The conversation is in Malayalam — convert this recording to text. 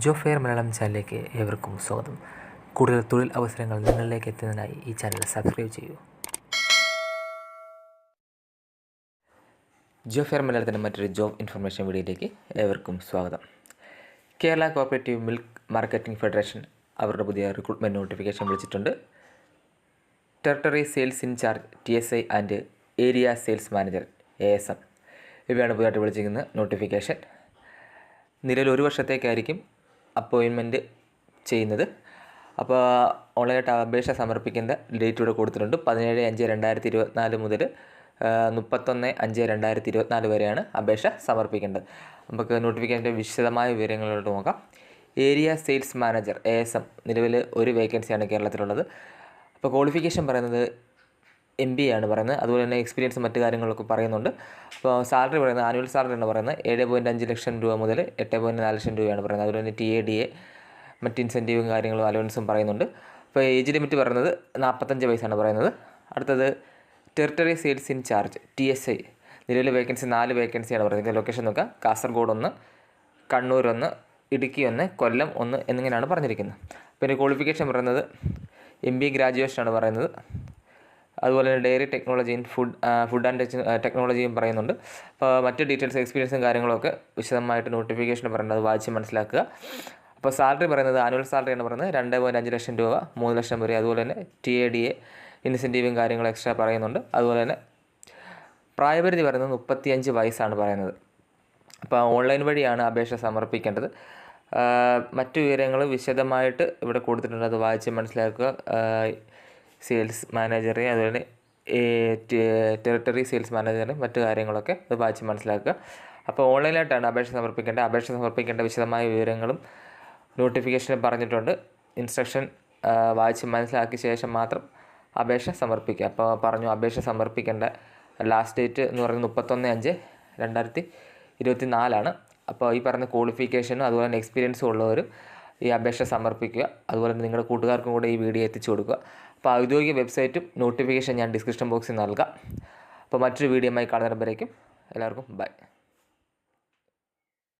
ജോ ഫെയർ മലയാളം ചാനലിലേക്ക് ഏവർക്കും സ്വാഗതം. കൂടുതൽ തൊഴിൽ അവസരങ്ങൾ നിങ്ങളിലേക്ക് എത്തുന്നതിനായി ഈ ചാനൽ സബ്സ്ക്രൈബ് ചെയ്യൂ. ജോ ഫെയർ മലയാളത്തിന്റെ മറ്റൊരു ജോബ് ഇൻഫർമേഷൻ വീഡിയോയിലേക്ക് ഏവർക്കും സ്വാഗതം. Kerala cooperative milk marketing federation അവരുടെ പുതിയ റിക്രൂട്ട്മെന്റ് നോട്ടിഫിക്കേഷൻ വിളിച്ചിട്ടുണ്ട്. Territory sales in charge T S I and area sales manager A S M ഇവയാണ് പുതിയതായിട്ട് വിളിച്ചിരിക്കുന്ന നോട്ടിഫിക്കേഷൻ. നിലവിൽ ഒരു വർഷത്തേക്കായിരിക്കും അപ്പോയിൻമെന്റ് ചെയ്യുന്നത്. അപ്പോൾ ഓൺലൈനായിട്ട് അപേക്ഷ സമർപ്പിക്കേണ്ട ഡേറ്റ് ഇവിടെ കൊടുത്തിട്ടുണ്ട്. പതിനേഴ് അഞ്ച് രണ്ടായിരത്തി ഇരുപത്തിനാല് മുതൽ മുപ്പത്തൊന്ന് അഞ്ച് രണ്ടായിരത്തി ഇരുപത്തിനാല് വരെയാണ് അപേക്ഷ സമർപ്പിക്കേണ്ടത്. നമുക്ക് നോട്ടിഫിക്കേഷന്റെ വിശദമായ വിവരങ്ങളിലോട്ട് നോക്കാം. Area sales manager A S M നിലവിൽ ഒരു വേക്കൻസിയാണ് കേരളത്തിലുള്ളത്. അപ്പോൾ ക്വാളിഫിക്കേഷൻ പറയുന്നത് എം ബി ആണ് പറയുന്നത്. അതുപോലെ തന്നെ എക്സ്പീരിയൻസ് മറ്റു കാര്യങ്ങളൊക്കെ പറയുന്നുണ്ട്. അപ്പോൾ സാലറി പറയുന്നത് ആനുവൽ സാലറി എന്ന് പറയുന്നത് ഏഴ് പോയിന്റ് അഞ്ച് ലക്ഷം രൂപ മുതൽ എട്ട് പോയിന്റ് നാല് ലക്ഷം രൂപയാണ് പറയുന്നത്. അതുപോലെ തന്നെ ടി എ ഡി എ മറ്റ് ഇൻസെന്റീവും കാര്യങ്ങളും അലവൻസും പറയുന്നുണ്ട്. അപ്പോൾ ഏജ് ലിമിറ്റ് പറയുന്നത് നാൽപ്പത്തഞ്ച് വയസ്സാണ് പറയുന്നത്. അടുത്തത് territory sales in charge T S I നിലവിലെ വേക്കൻസി നാല് വേക്കൻസിയാണ് പറയുന്നത്. ലൊക്കേഷൻ നോക്കുക. കാസർഗോഡ് ഒന്ന് കണ്ണൂർ ഒന്ന് ഇടുക്കി ഒന്ന് കൊല്ലം ഒന്ന് എന്നിങ്ങനെയാണ് പറഞ്ഞിരിക്കുന്നത്. പിന്നെ ക്വാളിഫിക്കേഷൻ പറയുന്നത് എം ബി ഗ്രാജുവേഷനാണ് പറയുന്നത്. അതുപോലെ തന്നെ ഡെയറി ടെക്നോളജിയും ഫുഡ് ഫുഡ് ആൻഡ് ടെക്നോളജിയും പറയുന്നുണ്ട്. അപ്പോൾ മറ്റ് ഡീറ്റെയിൽസ് എക്സ്പീരിയൻസും കാര്യങ്ങളൊക്കെ വിശദമായിട്ട് നോട്ടിഫിക്കേഷൻ പറയുന്നത് വായിച്ച് മനസ്സിലാക്കുക. അപ്പോൾ സാലറി പറയുന്നത് ആനുവൽ സാലറി എന്ന് പറയുന്നത്. രണ്ട് പോയിന്റ് അഞ്ച് ലക്ഷം രൂപ മൂന്ന് ലക്ഷം വരെ. അതുപോലെ തന്നെ ടി എ ഡി എ ഇൻസെന്റീവും കാര്യങ്ങളും എക്സ്ട്രാ പറയുന്നുണ്ട്. അതുപോലെ തന്നെ പ്രായപരിധി പറയുന്നത് മുപ്പത്തിയഞ്ച് വയസ്സാണ് പറയുന്നത്. അപ്പോൾ ഓൺലൈൻ വഴിയാണ് അപേക്ഷ സമർപ്പിക്കേണ്ടത്. മറ്റു വിവരങ്ങൾ വിശദമായിട്ട് ഇവിടെ കൊടുത്തിട്ടുണ്ട്. അത് വായിച്ച് മനസ്സിലാക്കുക. സെയിൽസ് മാനേജറെ അതുപോലെ ടെറിട്ടറി സെയിൽസ് മാനേജറെ മറ്റു കാര്യങ്ങളൊക്കെ അത് വായിച്ച് മനസ്സിലാക്കുക. അപ്പോൾ ഓൺലൈനായിട്ടാണ് അപേക്ഷ സമർപ്പിക്കേണ്ടത്. അപേക്ഷ സമർപ്പിക്കേണ്ട വിശദമായ വിവരങ്ങളും നോട്ടിഫിക്കേഷനും പറഞ്ഞിട്ടുണ്ട്. ഇൻസ്ട്രക്ഷൻ വായിച്ച് മനസ്സിലാക്കിയ ശേഷം മാത്രം അപേക്ഷ സമർപ്പിക്കുക. അപ്പോൾ പറഞ്ഞു അപേക്ഷ സമർപ്പിക്കേണ്ട ലാസ്റ്റ് ഡേറ്റ് എന്ന് പറയുന്നത് മുപ്പത്തൊന്ന് അഞ്ച് രണ്ടായിരത്തി ഇരുപത്തി നാലാണ് അപ്പോൾ ഈ പറഞ്ഞ ക്വാളിഫിക്കേഷനും അതുപോലെ തന്നെ എക്സ്പീരിയൻസും ഉള്ളവർ ഈ അപേക്ഷ സമർപ്പിക്കുക. അതുപോലെ തന്നെ നിങ്ങളുടെ കൂട്ടുകാർക്കും കൂടെ ഈ വീഡിയോ എത്തിച്ചു കൊടുക്കുക. അപ്പോൾ ഔദ്യോഗിക വെബ്സൈറ്റും നോട്ടിഫിക്കേഷൻ ഞാൻ ഡിസ്ക്രിപ്ഷൻ ബോക്സിൽ നൽകാം. അപ്പോൾ മറ്റൊരു വീഡിയോയുമായി കാണുന്നവരേക്കും എല്ലാവർക്കും ബൈ.